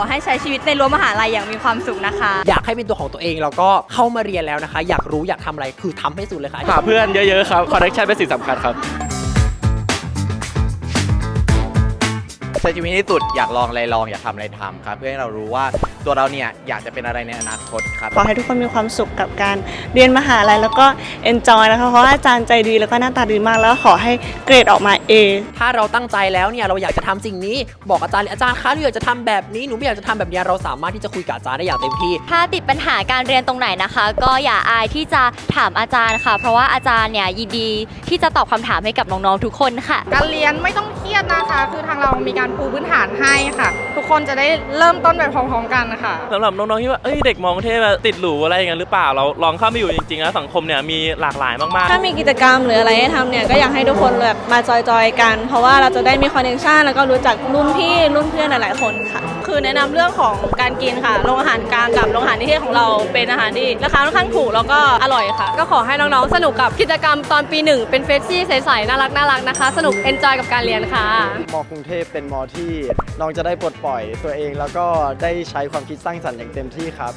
อให้ใช้ชีวิตในรั้วมหาลัยอย่างมีความสุขนะคะ อยากให้เป็นตัวของตัวเองแล้วก็เข้ามาเรียนแล้วนะคะ อยากรู้อยากทำอะไรคือทำให้สุดเลยค่ะ หาเพื่อนเยอะๆครับ คอนเนคชั่นเป็นสิ่งสำคัญครับ ใช้ชีวิตที่สุดอยากลองอะไรลองอยากทำอะไรทำครับเพื่อให้เรารู้ว่าตัวเราเนี่ยอยากจะเป็นอะไรในอนาคตครับขอให้ทุกคนมีความสุขกับการเรียนมหาลัยแล้วก็ enjoy นะคะเพราะว่าอาจารย์ใจดีแล้วก็หน้าตาดีมากแล้วขอให้เกรดออกมา A ถ้าเราตั้งใจแล้วเนี่ยเราอยากจะทำสิ่งนี้ บอกอาจารย์เลยอาจารย์คะหนูอยากจะทำแบบนี้หนูไม่อยากจะทำแบบนี้เราสามารถที่จะคุยกับอาจารย์ได้อย่างเต็มที่ ถ้าติดปัญหาการเรียนตรงไหนนะคะ ก็อย่าอายที่จะถามอาจารย์ค่ะ เพราะว่าอาจารย์เนี่ยยินดีที่จะตอบคำถามให้กับน้องๆทุกคนค่ะ การเรียนไม่ต้องเครียดนะคะ คือทางเรามีการปูพื้นฐานให้ค่ะ ทุกคนจะได้เริ่มต้นไปพร้อมๆกันค่ะสำหรับน้องๆที่ว่าเอ้ยเด็กมองเทพอะติดหรูอะไรอย่างนั้นหรือเปล่าเราลองเข้าไปอยู่จริงๆแล้วสังคมเนี่ยมีหลากหลายมากๆ ถ้ามีกิจกรรมหรืออะไรให้ทำเนี่ยก็อยากให้ทุกคนแบบมาจอยๆกัน เพราะว่าเราจะได้มีคอนเนคชันแล้วก็รู้จักรุ่นพี่รุ่นเพื่อนหลายๆคนค่ะ คือแนะนำเรื่องของการกินค่ะโรงอาหารกลางกับโรงอาหารนิเทศของเราเป็นอาหารที่ราคาค่อนข้างถูกแล้วก็อร่อยค่ะ ก็ขอให้น้องๆสนุกกับกิจกรรมตอนปีหนึ่งเป็นเฟสชี่ใสๆน่ารักน่ารักนะคะ สนุกเอนจอยกับการเรียนค่ะ มกรุงเทพเป็นมอที่น้องจะได้ปลดปล่อยตัวเอง แล้วก็ได้ใช้ความคิดสร้างสรรค์อย่างเต็มที่ครับ